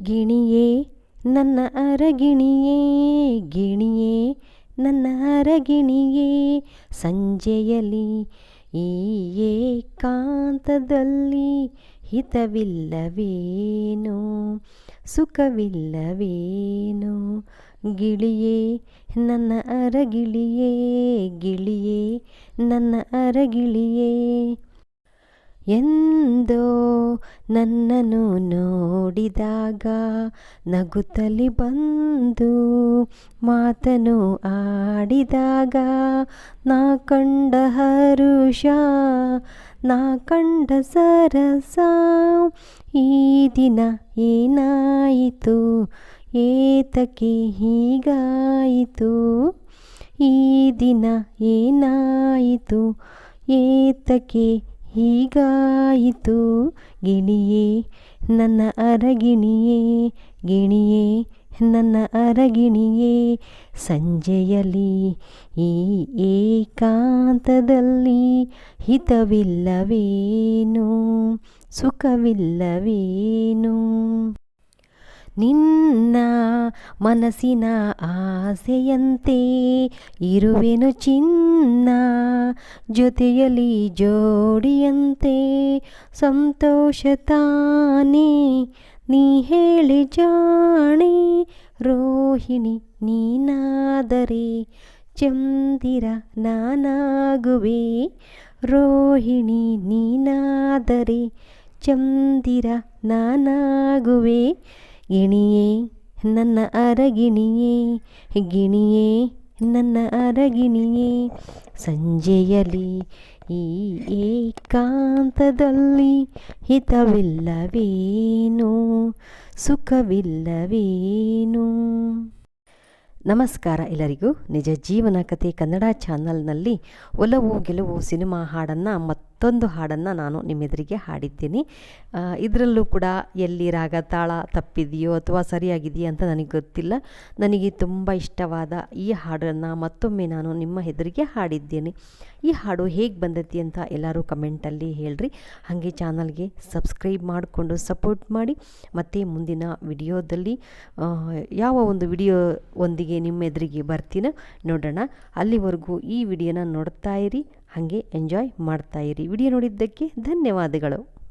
ಗಿಣಿಯೇ, ನನ್ನ ಅರಗಿಣಿಯೇ, ಗಿಣಿಯೇ, ನನ್ನ ಅರಗಿಣಿಯೇ, ಸಂಜೆಯಲ್ಲಿ ಈ ಏಕಾಂತದಲ್ಲಿ ಹಿತವಿಲ್ಲವೇನು, ಸುಖವಿಲ್ಲವೇನು? ಗಿಳಿಯೇ, ನನ್ನ ಅರಗಿಳಿಯೇ, ಗಿಳಿಯೇ, ನನ್ನ ಅರಗಿಳಿಯೇ ಎಂದೋ ನನ್ನನ್ನು ನೋಡಿದಾಗ ನಗುತ್ತಲಿ ಬಂದು ಮಾತನು ಆಡಿದಾಗ, ನಾ ಕಂಡ ಹರುಷ, ನಾ ಕಂಡ ಸರಸ, ಈ ದಿನ ಏನಾಯಿತು? ಏತಕ್ಕೆ ಹೀಗಾಯಿತು? ಈ ದಿನ ಏನಾಯಿತು? ಏತಕ್ಕೆ ಹೀಗಾಯಿತು. ಗಿಣಿಯೇ, ನನ್ನ ಅರಗಿಣಿಯೇ, ಗಿಣಿಯೇ, ನನ್ನ ಅರಗಿಣಿಯೇ, ಸಂಜೆಯಲ್ಲಿ ಈ ಏಕಾಂತದಲ್ಲಿ ಹಿತವಿಲ್ಲವೇನು? ಸುಖವಿಲ್ಲವೇನು? ನಿನ್ನ ಮನಸ್ಸಿನ ಆಸೆಯಂತೆ ಇರುವೆನು ಚಿನ್ನ. ಜೊತೆಯಲ್ಲಿ ಜೋಡಿಯಂತೆ ಸಂತೋಷ ತಾನೆ, ನೀ ಹೇಳಿ ಜಾಣೆ ರೋಹಿಣಿ ನೀನಾದರೆ ಚಂದಿರ ನಾನಾಗುವೆ, ರೋಹಿಣಿ ನೀನಾದರೆ ಚಂದಿರ ನಾನಾಗುವೆ, ಗಿಣಿಯೇ ನನ್ನ ಅರಗಿಣಿಯೇ, ಗಿಣಿಯೇ ನನ್ನ ಅರಗಿನಿಯೇ ಸಂಜೆಯಲಿ ಈ ಏಕಾಂತದಲ್ಲಿ ಹಿತವಿಲ್ಲವೇನು, ಸುಖವಿಲ್ಲವೇನು? ನಮಸ್ಕಾರ ಎಲ್ಲರಿಗೂ. ನಿಜ ಜೀವನ ಕಥೆ ಕನ್ನಡ ಚಾನಲ್ನಲ್ಲಿ ಒಲವು ಗೆಲುವು ಸಿನಿಮಾ ಹಾಡನ್ನು ಮತ್ತೊಂದು ಹಾಡನ್ನು ನಾನು ನಿಮ್ಮೆದುರಿಗೆ ಹಾಡಿದ್ದೀನಿ. ಇದರಲ್ಲೂ ಕೂಡ ಎಲ್ಲಿ ರಾಗ ತಾಳ ತಪ್ಪಿದೆಯೋ ಅಥವಾ ಸರಿಯಾಗಿದೆಯೋ ಅಂತ ನನಗೆ ಗೊತ್ತಿಲ್ಲ. ನನಗೆ ತುಂಬ ಇಷ್ಟವಾದ ಈ ಹಾಡನ್ನು ಮತ್ತೊಮ್ಮೆ ನಾನು ನಿಮ್ಮ ಹೆದರಿಗೆ ಹಾಡಿದ್ದೇನೆ. ಈ ಹಾಡು ಹೇಗೆ ಬಂದೈತಿ ಅಂತ ಎಲ್ಲರೂ ಕಮೆಂಟಲ್ಲಿ ಹೇಳ್ರಿ. ಹಾಗೆ ಚಾನಲ್ಗೆ ಸಬ್ಸ್ಕ್ರೈಬ್ ಮಾಡಿಕೊಂಡು ಸಪೋರ್ಟ್ ಮಾಡಿ. ಮತ್ತು ಮುಂದಿನ ವಿಡಿಯೋದಲ್ಲಿ ಯಾವ ಒಂದು ವಿಡಿಯೋ ಒಂದಿಗೆ ನಿಮ್ಮ ಎದುರಿಗೆ ಬರ್ತೀನೋ ನೋಡೋಣ. ಅಲ್ಲಿವರೆಗೂ ಈ ವಿಡಿಯೋನ ನೋಡ್ತಾ ಇರಿ. ಹಾಗೆ ಎಂಜಾಯ್ ಮಾಡ್ತಾಯಿರಿ ವಿಡಿಯೋ ನೋಡಿದ್ದಕ್ಕೆ ಧನ್ಯವಾದಗಳು.